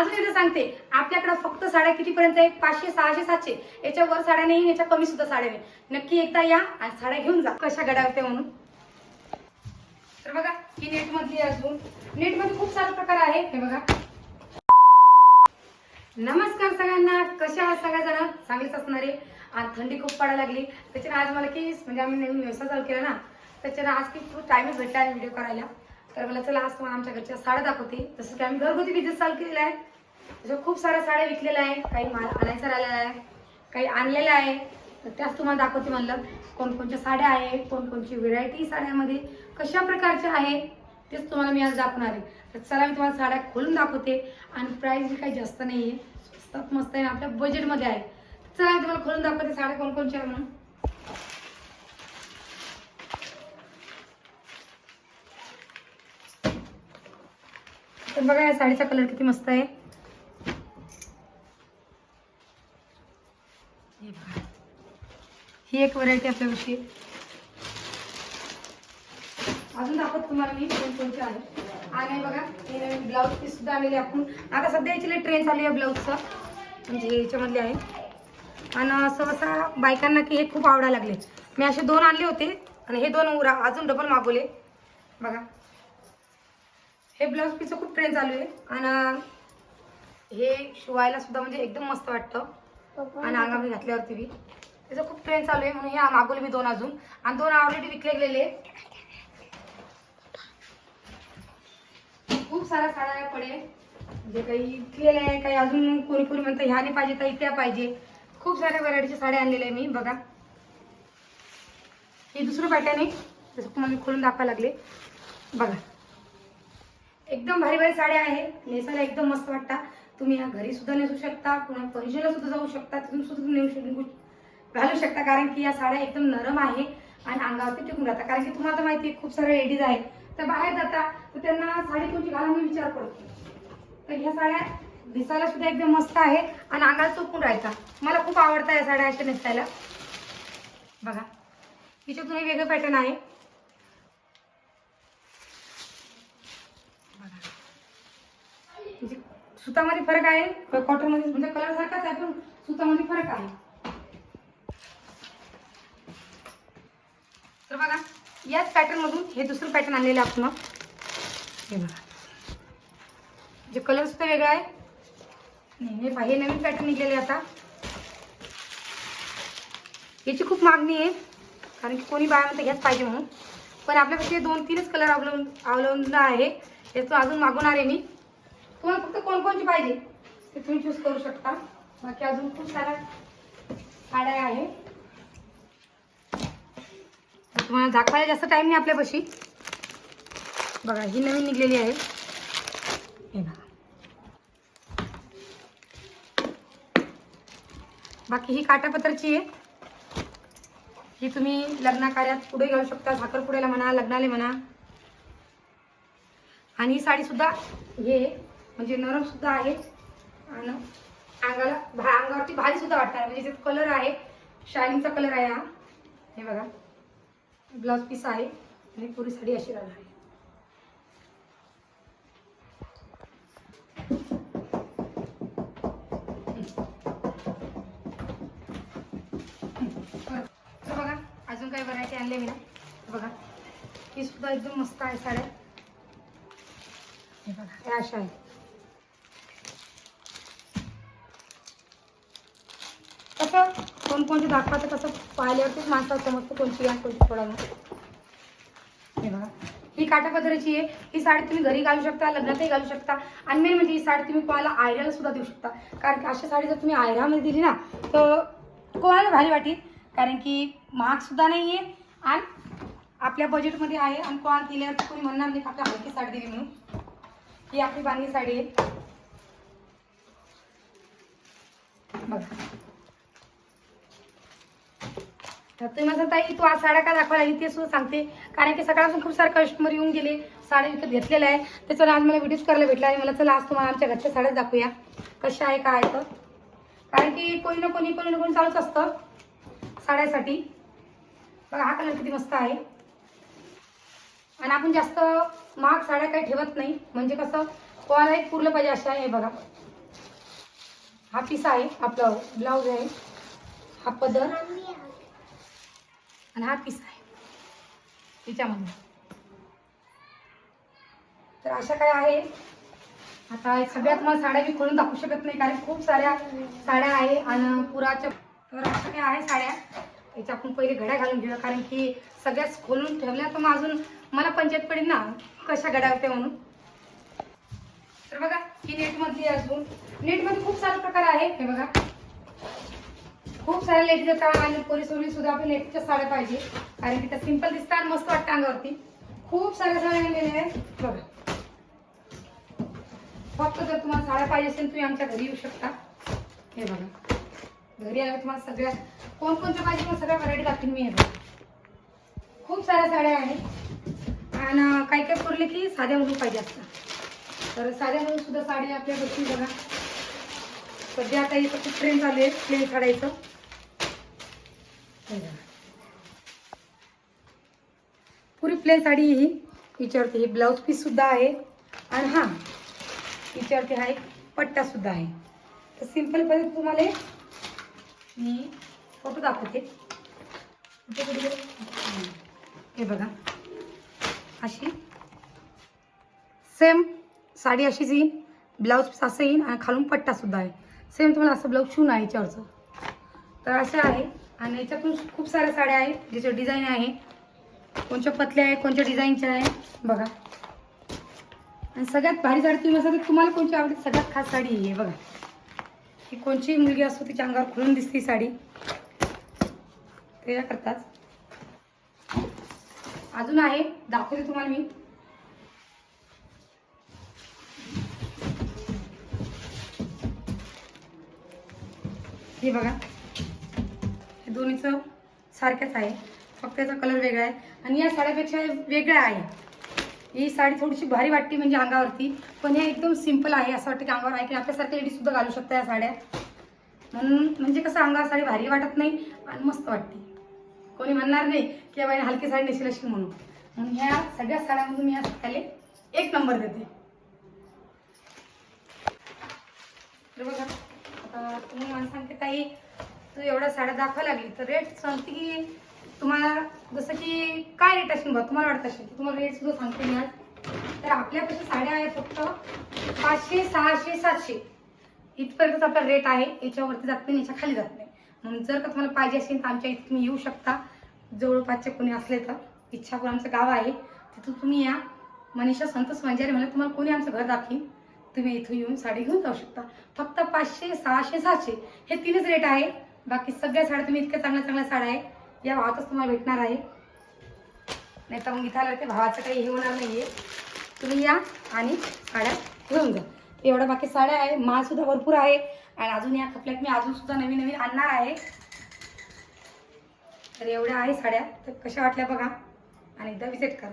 अजून एकदा सांगते आपल्याकडे फक्त साड्या कितीपर्यंत आहे? पाचशे सहाशे सातशे. याच्या वर साड्या नाही याच्या कमी सुद्धा साड्या नाही. नक्की एकदा या आणि साड्या घेऊन जा. कशा गड्या म्हणून. तर बघा ही नेट मधली अजून. नेटमध्ये खूप सारे प्रकार आहे. हे बघा. नमस्कार सगळ्यांना. कशा आहात सगळ्याजण चांगलीच असणारे. आणि थंडी खूप पडायला लागली. त्याच्यानं आज मला की म्हणजे आम्ही नवीन व्यवसाय चालू केला ना त्याच्यानं आज की खूप टाईमच भेटला आहे व्हिडिओ करायला. तर मला चला आज तुम्हाला आमच्या घरच्या साड्या दाखवते. जसं की आम्ही घरगुती बिझनेस चालू केलेला आहे अशा खूप साऱ्या साड्या विकलेल्या आहे काही माल आणायचा राहिलेला आहे. काही आणलेल्या आहे. तर त्याच तुम्हाला दाखवते म्हणलं. कोणकोणत्या साड्या आहे कोणकोणची व्हेरायटी साड्यामध्ये कशा प्रकारच्या आहे तेच तुम्हाला मी आज दाखवणार आहे. तर चला मी तुम्हाला साड्या खोलून दाखवते. आणि प्राईस बी काही जास्त नाही आहे स्वस्तात मस्त आहे आपल्या बजेटमध्ये आहे. चला मी तुम्हाला खोलून दाखवते साड्या कोणकोणच्या आहे म्हणून. तर बघा या साडीचा कलर किती मस्त आहे हे बघा. ही एक व्हरायटी आपल्यापाशी आहे. अजून दाखवत तुम्हाला मी कोणकोणते आहे आणि बघा हे नवीन ब्लाऊज पीस सुद्धा आलेले आपण. आता सध्या याची ट्रेन चालू आहे ब्लाऊजचा म्हणजे याच्यामधले आहे. आणि सहसा बायकांना की हे खूप आवडायला लागले. मी असे दोन आणले होते आणि हे दोन उरा अजून डबल मागवले. बघा. हे ब्लाऊज पीसचं खूप ट्रेन चालू आहे. आणि हे शिवायला सुद्धा म्हणजे एकदम मस्त वाटतं. आणि अंगामध्ये घातल्यावरती बी. त्याचं खूप ट्रेन चालू आहे म्हणून हे मागवले मी दोन अजून. आणि दोन ऑलरेडी विकले गेलेले. खूप साऱ्या साड्या पडे. जे काही विकलेल्या आहे काही अजून कोणी कोणी म्हणतं ह्या नाही पाहिजे ताई त्या पाहिजे. खूप साऱ्या व्हरायटीच्या साड्या आणलेल्या आहे मी बघा. हे दुसरं पॅटर्न आहे जसं तुम्हाला मी खोलून दाखवायला लागले. बघा. एकदम भारी भारी साड्या आहे. नेसायला एकदम मस्त वाटतात. तुम्ही या घरी सुद्धा नेसू शकता पुन्हा परिचयला सुद्धा जाऊ शकता तिथून सुद्धा नेऊ शकू घालू शकता कारण की या साड्या एकदम नरम आहे आणि अंगावरती टिकून राहतात. कारण की तुम्हाला तर माहिती आहे खूप साऱ्या लेडीज आहेत. तर बाहेर जाता तर त्यांना साडी कोणती घाला म्हणून विचार पडतो. तर ह्या साड्या दिसायला सुद्धा एकदम मस्त आहे आणि अंगाला चोपून राहायचा मला खूप आवडता या साड्या अशा नेसायला. बघा हिच्यातून एक वेगळं पॅटर्न आहे. म्हणजे सुतामध्ये फरक आहे कॉटनमध्ये म्हणजे कलर सारखाच आहे पण सुतामध्ये फरक आहे. बघा याच पॅटर्न मधून हे दुसरं पॅटर्न आणलेलं आहे आपण. हे बघा. जे कलर सुद्धा वेगळा आहे. नाही हे पहा, नवीन पॅटर्न निघलेले आता. याची खूप मागणी आहे कारण की कोणी बाया म्हणतं घ्याच पाहिजे म्हणून. पण आपल्याकडे दोन तीनच कलर अवलंब अवलंबून आहे. याचं अजून मागवणार आहे मी. तुम्हाला फक्त कोणकोणची पाहिजे? ते तुम्ही चूज करू शकता. बाकी अजून खूप साऱ्या साड्या आहे तुम्हाला दाखवायला जास्त टाइम नाही आपल्यापाशी. बघा ही नवीन निघलेली आहे. हे बघा. बाकी ही काटापत्राची आहे. ही तुम्ही लग्न कार्यात पुढे घालू शकता. साखरपुड्याला म्हणा लग्नाला म्हणा. आणि ही साडी सुद्धा हे म्हणजे नरम सुद्धा आहे. आणि अंगाला भा अंगावरती भारी सुद्धा वाटणार म्हणजे त्याच्यात कलर आहे शायनिंगचा कलर आहे हा. हे बघा. ब्लाउज पीस आहे आणि पुरी साडी अशी राहणार आहे. बघा अजून काही व्हरायटी आणले मी ना. बघा ही सुद्धा एकदम मस्त आहे साड्या. हे बघा हे अशा आहे कसं? कोणकोणते दाखवायचं कसं पाहिल्यावरतीच माणसाला समजतं कोणती या कोणती थोडा हे बघा. ही काठापदराची आहे. ही साडी तुम्ही घरी घालू शकता लग्नातही घालू शकता. आणि मेन म्हणजे ही साडी तुम्ही कोणाला आयऱ्याला सुद्धा देऊ शकता. कारण की अशी साडी जर तुम्ही आयऱ्यामध्ये दिली ना तर कोणाला भारी वाटेल. कारण की महाग सुद्धा नाही आहे आणि आपल्या बजेटमध्ये आहे आणि कोणाला दिल्यावर कोणी म्हणणार नाही आपल्या हलकी साडी दिली म्हणून. ही आपली बांधली साडी आहे. बघा. तर तुम्ही माझं ताई तू आज साड्या का दाखवायला आली? ते सुद्धा सांगते. कारण की सकाळपासून खूप सारे कस्टमर येऊन गेले. साड्या विकत घेतलेल्या आहे त्याच्यावर आज मला व्हिडिओज करायला भेटला आणि मला चला आज तुम्हाला आमच्या घरच्या साड्याच दाखवूया. कशा आहे काय आहे तर. कारण की कोणी ना कोणी कोणी ना कोणी चालूच असतं साड्यासाठी. बघा हा कलर किती मस्त आहे. आणि आपण जास्त महाग साड्या काही ठेवत नाही. म्हणजे कसं कोणाला एक पुरलं पाहिजे अशा आहे बघा. हा पीस आहे आपला ब्लाऊज आहे. हा पदर. आणि हा पीस आहे. तिच्यामध्ये. तर अशा काय आहे? आता सगळ्यात मला साड्या मी खोलून दाखवू शकत नाही कारण खूप साऱ्या साड्या आहे आणि पुराच्या तर अशा काय आहे साड्या? याच्या आपण पहिले घड्या घालून घेऊया कारण की सगळ्याच खोलून ठेवल्या तर मग अजून मला पंचायत पडेल ना. कशा घड्या होत्या म्हणून. तर बघा ही नेटमधली अजून. नेटमध्ये खूप सारे प्रकार आहे हे बघा. खूप साऱ्या लेडीज येतात आणि पोलीस सुद्धा आपल्या नेटच्या साड्या पाहिजे. कारण की त्या सिंपल दिसतात मस्त वाटतं अंगावरती. खूप साऱ्या साड्या आणलेल्या आहेत. बघा. फक्त जर तुम्हाला साड्या पाहिजे असेल तुम्ही आमच्या घरी येऊ शकता. हे बघा. घरी आल्या तुम्हाला सगळ्या कोणकोणत्या पाहिजे पण सगळ्या व्हरायटी दाखवीन मी हे बघा. खूप साऱ्या साड्या आहेत. आणि काही काही पुरले की साध्या म्हणून पाहिजे असतात. तर साध्या म्हणून सुद्धा साडी आपल्या बसली बघा. सध्या आता इथं खूप ट्रेन चालू आहे प्लेन साड्याचं पुरी प्लेन साडी ही. विचारते ही ब्लाऊज पीस सुद्धा आहे. आणि हा विचारते हा एक पट्टा सुद्धा आहे. तर सिंपल पद्धत तुम्हाला मी फोटो दाखवते. कुठे हे बघा. अशी सेम साडी अशीच येईन. ब्लाऊज पीस असं येईन आणि खालून पट्टा सुद्धा आहे. सेम तुम्हाला असं ब्लाऊज शिवून आहे याच्यावरचं. तर असं आहे. आणि याच्यातून खूप साऱ्या साड्या आहेत ज्याच्या डिझाईन आहे. कोणच्या पतल्या आहे कोणत्या डिझाईनच्या आहे बघा. आणि सगळ्यात भारी साडी तुम्ही असं तुम्हाला कोणची आवडते? सगळ्यात खास साडी आहे बघा. ही कोणची मुलगी असतो तिच्या अंगावर खुलून दिसते साडी. त्याच्याकरताच अजून आहे दाखवते तुम्हाला मी. हे बघा. दोन्हीचं सारख्याच आहे. फक्त याचा कलर वेगळा आहे. आणि या साड्यापेक्षा वेगळ्या आहे. ही साडी थोडीशी भारी वाटते म्हणजे अंगावरती पण हे एकदम सिंपल आहे असं वाटतं की अंगावर आहे की आपल्यासारख्या लेडीजसुद्धा घालू शकता या साड्या. म्हणून म्हणजे कसं अंगावर साडी भारी वाटत नाही आणि मस्त वाटते. कोणी म्हणणार नाही की बाई हलकी साडी नेसेल अशी म्हणून. म्हणून ह्या सगळ्या साड्यामधून मी या साड्याला एक नंबर देते. बघा आता तुम्ही मला सांगते ताई तू एवढ्या साड्या दाखवा लागली तर रेट सांगते की तुम्हाला जसं की काय रेट असेल बघ तुम्हाला वाटत असेल तुम्हाला रेट सुद्धा सांगते मी आज. तर आपल्यापाशी साड्या आहेत फक्त पाचशे सहाशे सातशे. इथपर्यंतच आपला रेट आहे याच्यावरती जात नाही याच्या खाली जात नाही. म्हणून जर का तुम्हाला पाहिजे असेल तर आमच्या इथे तुम्ही येऊ शकता. जवळपासचे कोणी असले तर इच्छापूर आमचं गाव आहे तिथून तुम्ही या. मनीषा संतोष वंजारी म्हणलं तुम्हाला कोणी आमचं घर दाखवीन? तुम्ही इथून येऊन साडी घेऊन जाऊ शकता. फक्त पाचशे सहाशे सातशे. हे तीनच रेट आहे बाकी सगळ्या साड्या तुम्ही इतक्या चांगल्या चांगल्या साड्या आहे या भावातच तुम्हाला भेटणार आहे. नाही तर मग इथं आलं ते भावाचं काही हे होणार नाहीये. तुम्ही या आणि साड्या घेऊन जा. एवढ्या बाकी साड्या आहे. माल सुद्धा भरपूर आहे. आणि अजून या खपल्यात मी अजून सुद्धा नवीन नवीन आणणार आहे. तर एवढ्या आहे साड्या. तर कशा वाटल्या बघा. आणि एकदा विजिट करा.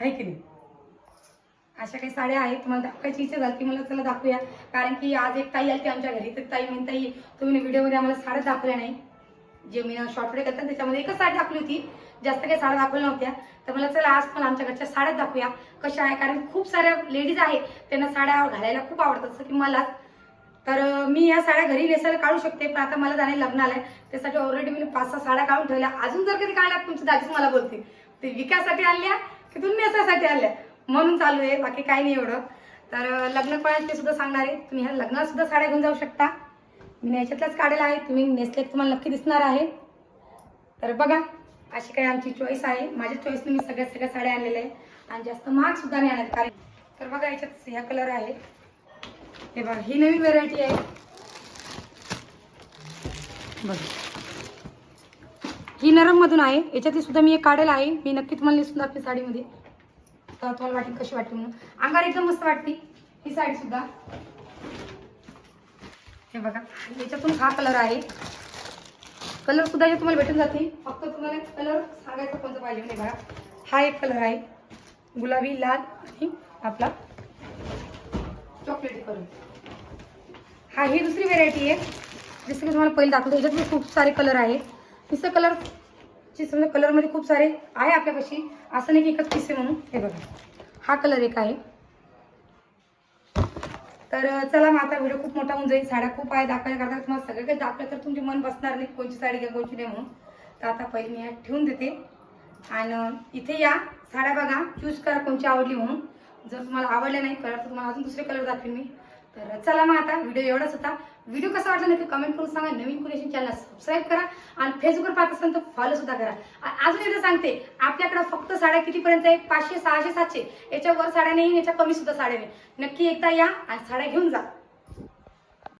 आहे की नाही? अशा काही साड्या आहेत तुम्हाला दाखवायची इच्छा झाली की मला चला दाखवूया. कारण की आज एक ताई आली आमच्या घरी. तर ताई म्हणता ताई तुम्ही व्हिडिओमध्ये आम्हाला साड्या दाखवल्या नाही. जे मी शॉर्ट व्हिडिओ करतात त्याच्यामध्ये एकच साडी दाखवली होती. जास्त काही साड्या दाखवल्या नव्हत्या. तर मला चला आज पण आमच्या घरच्या साड्या दाखवूया. कशा आहे? कारण खूप साऱ्या लेडीज आहेत त्यांना साड्या घालायला खूप आवडतात. जसं की मला तर मी या साड्या घरी नेसायला काढू शकते. पण आता मला जाणे लग्न आहे त्यासाठी ऑलरेडी मी पाच सहा साड्या काढून ठेवल्या. अजून जर कधी काढल्या तुमच्या दाजीच मला बोलते ते विकासाठी आणल्या की तुम्ही नेसायसाठी आणल्या? म्हणून चालू आहे बाकी काही नाही एवढं. तर लग्न कोणाचे सुद्धा सांगणार आहे. तुम्ही ह्या लग्नात सुद्धा साड्या घेऊन जाऊ शकता. मी याच्यातलाच काढेल आहे. तुम्ही नेसलेत तुम्हाला नक्की दिसणार आहे. तर बघा अशी काही आमची चॉईस आहे. माझ्या चॉईसने मी सगळ्या सगळ्या साड्या आणलेल्या आहे आणि जास्त महाग सुद्धा नाही आणत कारण तर बघा याच्यात ह्या कलर आहे. हे बघा ही नवीन व्हेरायटी आहे. बघ. ही नरम मधून आहे. याच्यातली सुद्धा मी एक काढेल आहे. मी नक्की तुम्हाला नेसून आपल्या साडीमध्ये. तर तुम्हाला वाटेल कशी वाटते म्हणून. अंगार एकदम मस्त वाटते. ही साडी सुद्धा. हे बघा. याच्यातून हा कलर आहे. कलर सुद्धा हे तुम्हाला भेटून जाते फक्त तुम्हाला कलर सांगायचा कोणता पाहिजे नाही बघा. हा एक कलर आहे. गुलाबी लाल आणि आपला चॉकलेटी कलर. हा ही दुसरी व्हेरायटी आहे. जसं की तुम्हाला पहिले दाखवतो याच्यात खूप सारे कलर आहे. तिचं कलर ची समजा कलरमध्ये खूप सारे आहे आपल्यापाशी. असं नाही की एकच पीस म्हणून. हे बघा. हा कलर एक आहे. तर चला मग आता व्हिडिओ खूप मोठा होऊन जाईल. साड्या खूप आहे दाखवायला करता तुम्हाला सगळं काही दाखवलं तर तुमचे मन बसणार नाही. कोणची साडी घ्या कोणची नाही म्हणून. तर आता पहिले मी ठेवून देते. आणि इथे या साड्या बघा. चूज करा कोणची आवडली म्हणून. जर तुम्हाला आवडल्या नाही कलर तर तुम्हाला अजून दुसरे कलर दाखवेन मी. तर चला मग आता व्हिडिओ एवढाच होता. व्हिडिओ कसा वाटला नक्की कमेंट करून सांगा. नवीन क्रिएशन चॅनल सबस्क्राईब करा आणि फेसबुकवर पाहत असाल तर फॉलो सुद्धा करा. अजून एकदा सांगते आपल्याकडे फक्त साड्या कितीपर्यंत आहे? पाचशे सहाशे सातशे. याच्या वर साड्या नाही याच्या कमी सुद्धा साड्या नाही नक्की एकदा या आणि साड्या घेऊन जा.